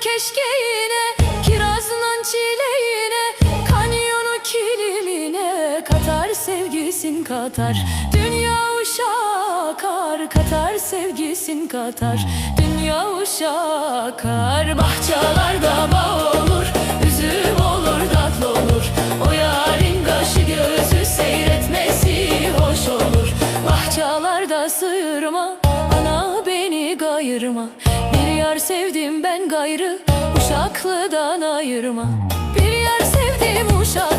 keşkeğine Kirazının çileğine Kanyonu kilimine Katar sevgisin katar. Dünya uşağı akar Katar sevgisin katar. Dünya uşağı akar Bahçalarda bağ olur Üzüm olur tatlı olur. O yarın kaşı gözü seyretmesi hoş olur. Bahçalarda sıyırma Ana gayırma Bir yar sevdim ben gayrı Uşaklıdan ayırma. Bir yar sevdim uşaklı